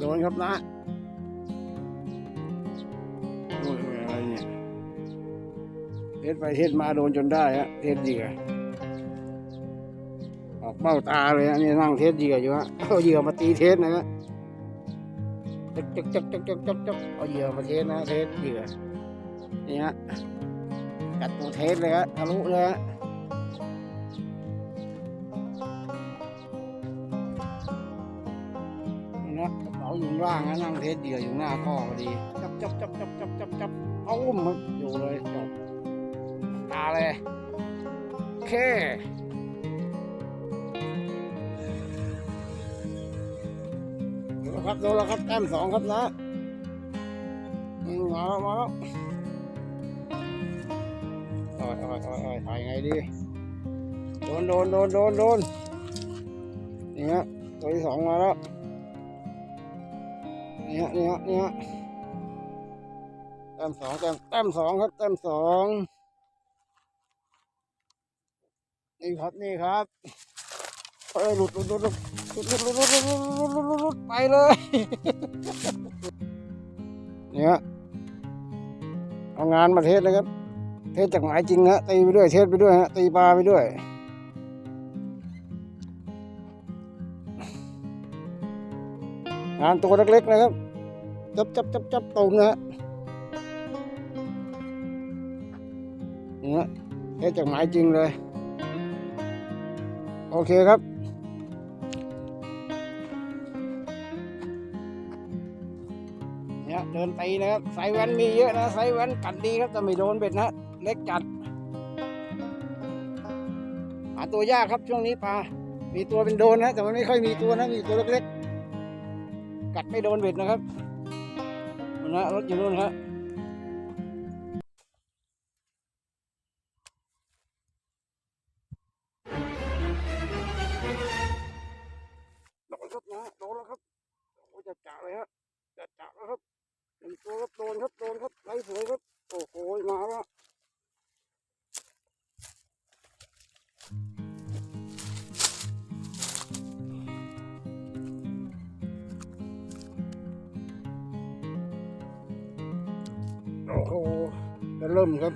โดนครับนะโอ้ยอะไรเนี่ยเทสไปเทสมาโดนจนได้ฮะเทสเหยื่อออกเบ้าตาเลยฮะนี่นั่งเทสเหยื่ออยู่ฮะเอาเหยื่อมาตีเทสนะฮะจักจักจักจักจักจักจักเอาเหยื่อมาเทสนะเทสเหยื่อนี่ฮะกัดตัวเทสเลยฮะทะลุเลยฮะ อยู่ข้างล่างนะนั่งเทสเหยื่ออยู่หน้าข้อพอดีจับจับจับจับจับจับจับเอาอุ้มมันอยู่เลยจบตาเลยโอเคโดนแล้วครับโดนแล้วครับแต้มสองครับนะอืมมาแล้วมาแล้วโอ้ยโอ้ยโอ้ยโอ้ยถ่ายไงดีโดนโดนโดนโดนโดนนี่ฮะตัวที่สองมาแล้ว นี่ฮะนี่ฮะนี่ฮะแต้มสองแต้มแต้มสองครับแต้มสองนี่ครับนี่ครับเอ้ยหลุดหลุดหลุดหลุดหลุดหลุดหลุดหลุดหลุดหลุดไปเลยเนี่ยเอางานมาเทสเลยครับ เทสจากหมายจริงฮะตีไปด้วยเทสไปด้วยฮะตีปลาไปด้วย งานตัวเล็กๆนะครับจับจับจับจับตูมนะฮะนะเทสจากหมายจริงเลย โอเคครับ เนี่ยเดินตีนะครับไซส์แว่นมีเยอะนะไซส์แว่นกัดดีครับแต่ไม่โดนเบ็ดนะเล็กจัด หาตัวยากครับช่วงนี้ปลา มีตัวเป็นโดนนะแต่มันไม่ค่อยมีตัวนะมีตัวเล็กๆ กัดไม่โดนเบ็ดนะครับนั่นนะรถอยู่นู่นครับโดนครับนะโดนแล้วครับโอ้จะจ่าเลยฮะจะจ่าแล้วครับหนึ่งตัวครับโดนครับโดนครับไล่สวยครับโอ้โหมาแล้ว โอ้โหจะเริ่มครับ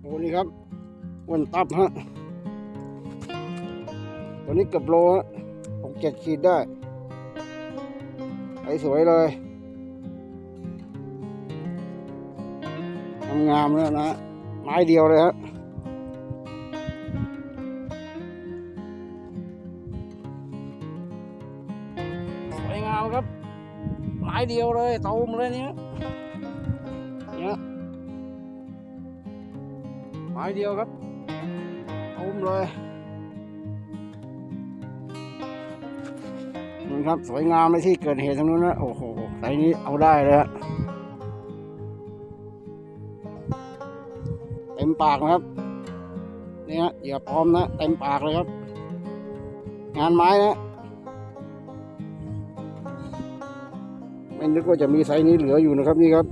โอ้นี่ครับอ้วนตับฮะตัวนี้เกือบโลฮะหกเจ็ดขีดได้ไอสวยเลยงามๆแล้วนะไม้เดียวเลยฮะสวยงามครับ ม้เดียวเลยตูมเลยเนี้ยเนี่ยไม้เดียวครับตูมเลยนี่ครับสวยงามในที่เกิดเหตุตรงนู้นนะโอ้โหไซนี้เอาได้เลยฮะเต็มปากนะครับเนี่ฮะเหยื่อปลอมนะเต็มปากเลยครับ งานไม้นะ ไม่นึกว่าจะมีไซส์นี้เหลืออยู่นะครับนี่ครับ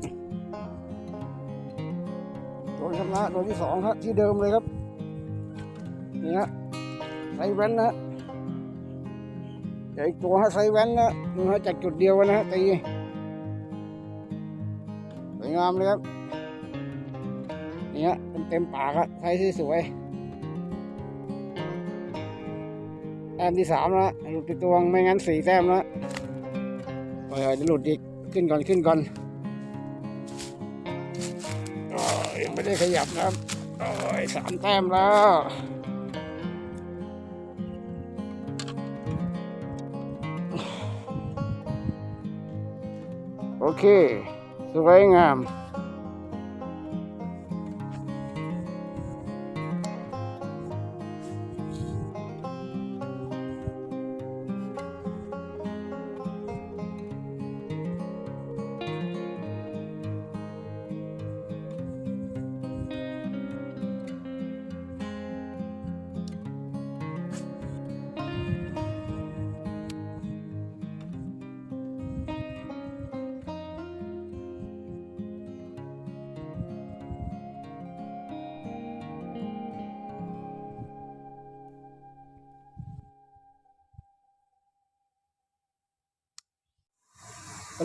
ตัวชำนะตัวที่สองครับที่เดิมเลยครับนี่ฮะไซส์แว้นนะแต่ตัวฮะไซส์แว้นนะนี่ฮะจากจุดเดียวนะฮะตีสวยงามเลยครับนี่ยเต็มเต็มปากอะไซส์ที่สวยแต้มที่สามแล้วหลุดไปตัวงไม่งั้นสี่แต้มแล้ว โอ้ยเดี๋ยวหลุดอีกขึ้นก่อนขึ้นก่อนโอ้ยยังไม่ได้ขยับนะครับโอ้ยสามแต้มแล้วโอเค สวยงาม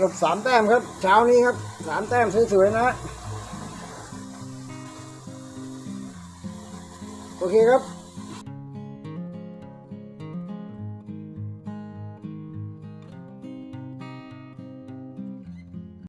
รุปสามแต้มครับ เช้านี้ครับสามแต้มสวยๆนะ โอเคครับ